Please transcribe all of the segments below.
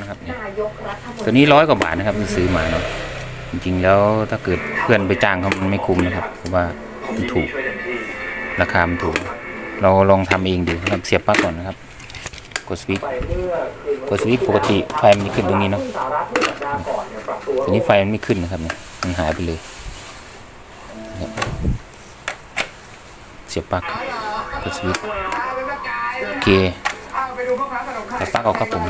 นะครับเนี่ยตัวนี้ร้อยกว่าบาทนะครับที่ซื้อมาเนาะจริงๆแล้วถ้าเกิดเพื่อนไปจ้างเขามันไม่คุ้มนะครับ เพราะว่ามันถูกราคามันถูก เราลองทำเองดูครับเสียบปลั๊กก่อนนะครับกดสวิตช์กดสวิตช์ปกติไฟมันจะขึ้นตรงนี้เนาะทีนี้ไฟมันไม่ขึ้นนะครับเนี่ยมันหายไปเลยเสียบปลั๊กกดสวิตช์โอเค ตัดปลั๊กออกครับผม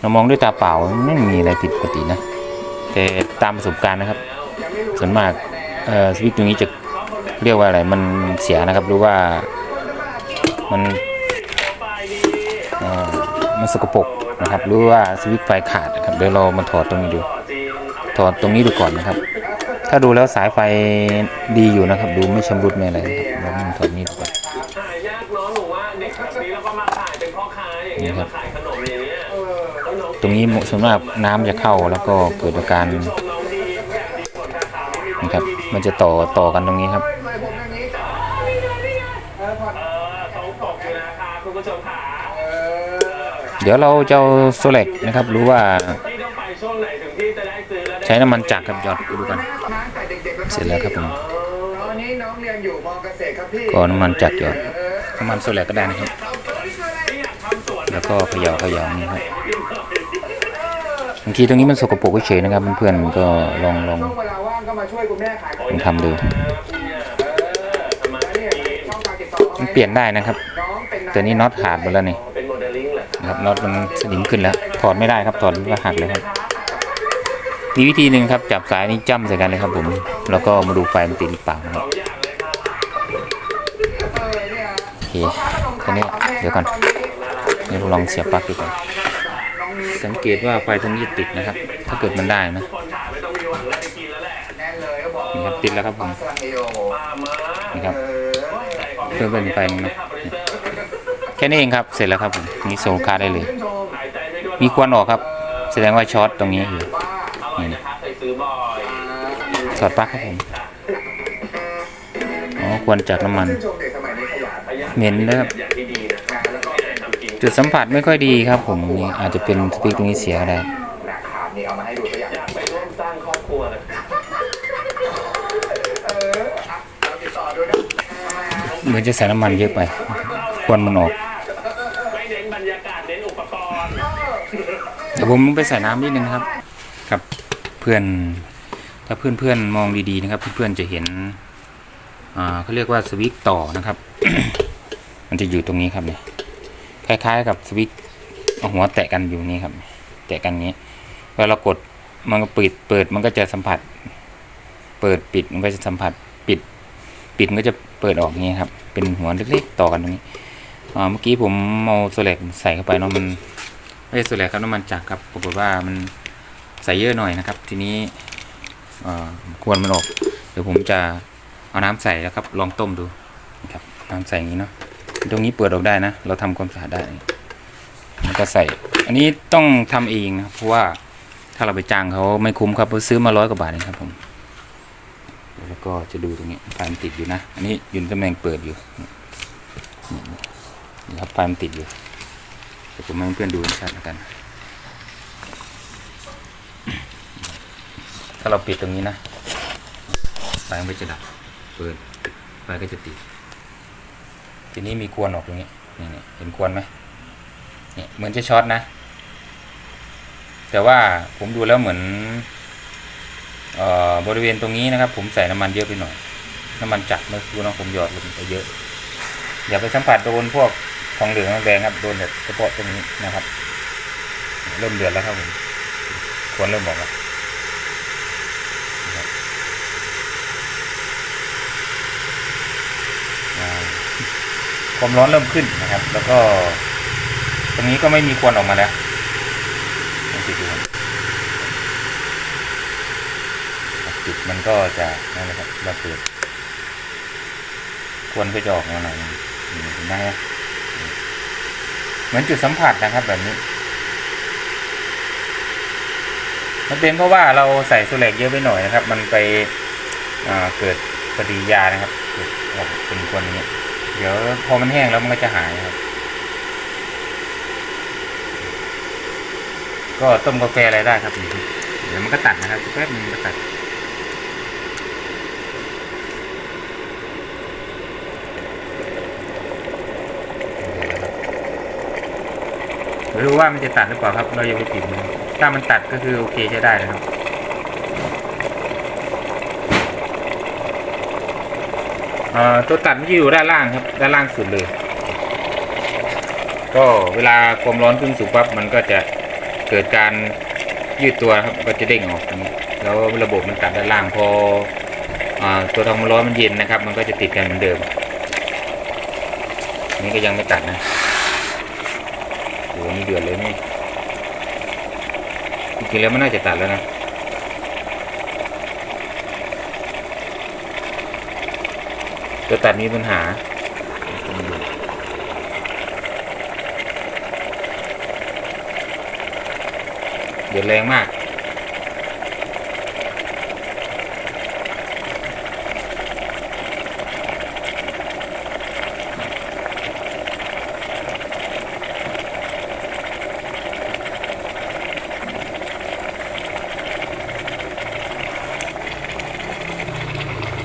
เรามองด้วยตาเปล่าไม่มีอะไรผิดปกตินะ แต่ตามประสบการณ์นะครับ ส่วนมากเอ่อสวิตช์ตรงนี้จะเรียกว่าอะไรมันเสียนะครับหรือว่ามันเอ่อมันสกปรกนะครับหรือว่าสวิตช์ไฟขาดนะครับเดี๋ยวเรามาถอดตรงนี้ดู ถอดตรงนี้ดูก่อนนะครับ ถ้าดูแล้วสายไฟดีอยู่นะครับ ดูไม่ชำรุดไม่อะไรนะครับเรามาถอดนี้ดูก่อน อค้าอย่างเงี้ยมาขายขนมอย่างเงี้ยแล้วน้องตรงนี้ส่วนมากน้ำจะเข้าแล้วก็เกิดอาการชมน้องดีอยากดีผลการขายไม่มีนะครับ มันจะต่อต่อกันตรงนี้ครับเออต้องตกอยู่นะคะคุณผู้ชมขาเดี๋ยวเราจะเอาโซเล็กนะครับ รู้ว่าพี่ต้องไปช่วงไหนถึงพี่จะได้ซื้อแล้วได้ใช้น้ำมันจักรครับหยอดดูกันเสร็จแล้วครับผมตอนนี้น้องเรียนอยู่มอเกษตรครับพี่ก็น้ำมันจักรหยอดน้ำมันโซเล็กก็ได้นะครับ แล้วก็เขย่าเขย่านี่ครับบางทีตรงนี้มันสกปรกเฉยนะครับเพื่อนๆก็ลองลองช่วงเวลาว่างก็มาช่วยคุณแม่ขายของลองทำดูมันเปลี่ยนได้นะครับน้องเป็นตัวนี้น็อตขาดหมดแล้วนี่นะครับน็อตมันสนิมขึ้นแล้ว ถอดไม่ได้ครับถอดก็หักเลยครับมีวิธีหนึ่งครับจับสายนี้จ้ำใส่กันเลยครับผม แล้วก็มาดูไฟมันติดหรือเปล่าครับสองเลยค่ะเออเนี่ยโอเคแค่นี้เดี๋ยวก่อน เดี๋ยวลองเสียบปลั๊กดูก่อนสังเกตว่าไฟตรงนี้ติดนะครับ ถ้าเกิดมันได้นะคนขายไม่ต้องมีหวังได้กินแล้วแหละแน่นเลยก็บอกนี่ครับติดแล้วครับผมนี่ครับเพื่อเป็นไฟนะแค่นี้เองครับเสร็จแล้วครับผมนี่ส่งลูกค้าได้เลย มีควันออกครับ แสดงว่าช็อตตรงนี้อยู่ว่าอร่นะคะเคยซื้อบ่อยถอดปลั๊กครับผมอ๋อควรจากน้ำมันเหม็นนะครับ จุดสัมผัสไม่ค่อยดีครับผมนี่อาจจะเป็นสปีกตรงนี้เสียได้นักขาดนี่เอามาให้ดูตัวอย่างไปร่วมสร้างครอบครัวนะครับเออเราติดต่อดูนะเหมือนจะใส่น้ำมันเยอะไป ควันมันออกไม่เน้นบรรยากาศเน้นอุปกรณ์เดี๋ยวผมไปใส่น้ำนิดนึงครับครับเพื่อน ถ้าเพื่อนเพื่อนๆมองดีๆนะครับ เพื่อนๆจะเห็นอ่าเขาเรียกว่าสวิตต่อนะครับ มันจะอยู่ตรงนี้ครับเนี่ย คล้ายๆ กับสวิตช์หัวแตะกันอยู่นี่ครับ แตะกันนี้เวลาเรากดมันก็ปิดเปิดมันก็จะสัมผัส เปิดปิดมันก็จะสัมผัสปิด ปิดมันก็จะเปิดออกนี้ครับ เป็นหัวเล็กๆต่อกันตรงนี้เมื่อกี้ผมเอาโซเล็กใส่เข้าไปเนาะมันไม่ใช่โซเล็กครับน้ำมันจักรครับปรากฏว่ามันใส่เยอะหน่อยนะครับ ทีนี้ควรมันออก เดี๋ยวผมจะเอาน้ำใส่แล้วครับ ลองต้มดูนะครับ น้ำใส่อย่างนี้เนาะ ตรงนี้เปิดออกได้นะ เราทำความสะอาดได้แล้วก็ใส่ อันนี้ต้องทำเองนะเพราะว่าถ้าเราไปจ้างเขาไม่คุ้มครับเราซื้อมาร้อยกว่าบาทเองครับผม แล้วก็จะดูตรงนี้ไฟมันติดอยู่นะ อันนี้ยู่ในตำแหน่งเปิดอยู่นี่นี่ครับไฟมันติดอยู่เดี๋ยวผมให้เพื่อนดูชัดแล้วกัน ถ้าเราปิดตรงนี้นะไฟมันก็จะดับ เปิดไฟก็จะติด ทีนี้มีควนออกตรงนี้นี่เห็นควนไหมเนี่ยเหมือนจะช็อตนะ แต่ว่าผมดูแล้วเหมือนเอ่อบริเวณตรงนี้นะครับ ผมใส่น้ำมันเยอะไปหน่อย น้ำมันจัดเมื่อคืนน้องผมหยอดลงไปเยอะ อย่าไปสัมผัสโดนพวกของเหลืองแดงครับโดนแบบเฉพาะตรงนี้นะครับ เริ่มเดือดแล้วครับผมควรเริ่มบอกแล้วนะครับอ่า ความร้อนเริ่มขึ้นนะครับ แล้วก็ ตรงนี้ก็ไม่มีควันออกมาแล้วลองติดดูจุดมันก็จะนั่นแหละครับระเบิดควันก็จะออกมาหน่อยนี่เห็นไหมฮะเหมือนจุดสัมผัสนะครับแบบนี้มันเป็นเพราะว่าเราใส่โซเล็กเยอะไปหน่อยนะครับ มันไปเกิดปฏิยานะครับเกิดออกเป็นควันอย่างนี้ เดี๋ยวพอมันแห้งแล้วมันก็จะหายครับ ก็ต้มกาแฟอะไรได้ครับเดี๋ยวมันก็ตัดนะครับแป๊บนึงมันก็ตัดไม่รู้ว่ามันจะตัดหรือเปล่าครับ เรายังไม่ปิดถ้ามันตัดก็คือโอเคใช้ได้นะครับ เอ่อ ตัวตัดมันจะอยู่ด้านล่างครับ ด้านล่างสุดเลย ก็เวลาความร้อนขึ้นสูงปั๊บมันก็จะเกิดการยืดตัวครับก็จะเด้งออกแล้วระบบมันตัดด้านล่างพออตัวทองมันร้อนมันเย็นนะครับ มันก็จะติดกันเหมือนเดิมนนี่ก็ยังไม่ตัดนะโอ้โหนี่เดือดเลยนี่จริงๆแล้วมันน่าจะตัดแล้วนะ ตัวตัดมีปัญหาเดือดแรงมาก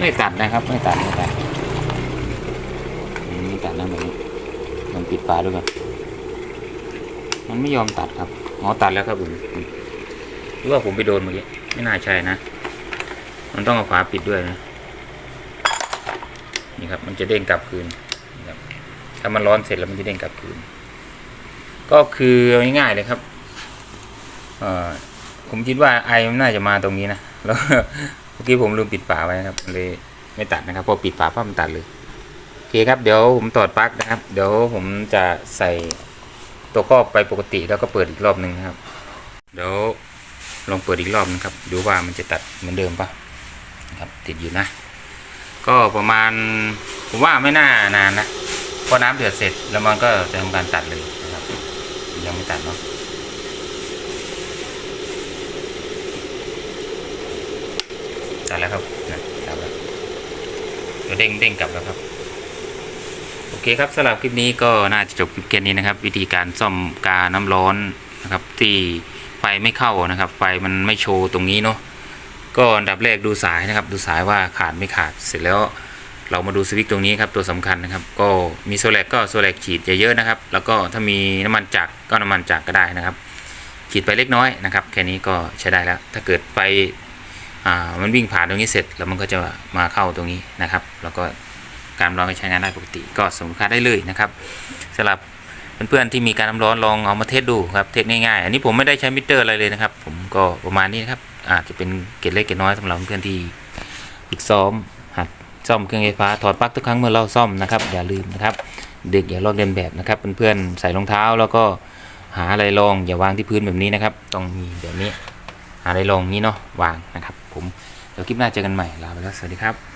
ไม่ตัดนะครับ ไม่ตัด ไม่ตัดอืมไม่ตัดนะแบบนี้ ลองปิดฝาดูก่อนมันไม่ยอมตัดครับอ๋อตัดแล้วครับผมหรือว่าผมไปโดนเมื่อกี้ไม่น่าใช่นะ มันต้องเอาฝาปิดด้วยนะ นี่ครับ มันจะเด้งกลับคืนครับถ้ามันร้อนเสร็จแล้วมันจะเด้งกลับคืน ก็คือง่ายๆเลยครับเออผมคิดว่าไอมันน่าจะมาตรงนี้นะ แล้วเมื่อกี้ผมลืมปิดฝาไว้นะครับ เลยไม่ตัดนะครับ พอปิดฝาปั๊บมันตัดเลย เคครับเดี๋ยวผมตอดปลั๊กนะครับ เดี๋ยวผมจะใส่ตัวครอบไปปกติแล้วก็เปิดอีกรอบหนึ่งครับ เดี๋ยวลองเปิดอีกรอบนะครับดูว่ามันจะตัดเหมือนเดิมปะครับติดอยู่นะ ก็ประมาณผมว่าไม่น่านานนะพอน้ำเดือดเสร็จแล้วมันก็จะทำการตัดเลยนะครับ ยังไม่ตัดเนาะตัดแล้วครับนะตัดแล้วเดี๋ยวเด้งเด้งกลับแล้วครับ เคครับสำหรับคลิปนี้ก็น่าจะจบคลิปแค่นี้นะครับ วิธีการซ่อมกาน้ำร้อนนะครับ ที่ไฟไม่เข้านะครับ ไฟมันไม่โชว์ตรงนี้เนาะก็อันดับแรกดูสายนะครับ ดูสายว่าขาดไม่ขาดเสร็จแล้วเรามาดูสวิตช์ตรงนี้ครับตัวสำคัญนะครับ ก็มีโซแลกก็โซแลกฉีดเยอะๆนะครับ แล้วก็ถ้ามีน้ำมันจักรก็น้ำมันจักรก็ได้นะครับ ฉีดไปเล็กน้อยนะครับ แค่นี้ก็ใช้ได้แล้ว ถ้าเกิดไฟมันวิ่งผ่านตรงนี้เสร็จแล้วมันก็จะมาเข้าตรงนี้นะครับ แล้วก็ การร้อนก็ใช้งานได้ปกติ ก็สมค่าได้เลยนะครับสำหรับเพื่อนๆที่มีการน้ำร้อนลองเอามาเทสดูครับเทสง่ายๆอันนี้ผมไม่ได้ใช้มิเตอร์อะไรเลยนะครับ ผมก็ประมาณนี้นะครับอาจจะเป็นเกร็ดเล็กเกร็ดน้อยสำหรับเพื่อนๆที่ฝึกซ้อมหัดซ่อมเครื่องไฟฟ้าถอดปลั๊กทุกครั้งเมื่อเราซ่อมนะครับ อย่าลืมนะครับ เด็กอย่าลอกเลียนแบบนะครับเพื่อนๆใส่รองเท้าแล้วก็หาอะไรรองอย่าวางที่พื้นแบบนี้นะครับ ต้องมีแบบนี้ หาอะไรรองนี้เนาะวางนะครับ ผมเดี๋ยวคลิปหน้าเจอกันใหม่ลาไปแล้วสวัสดีครับ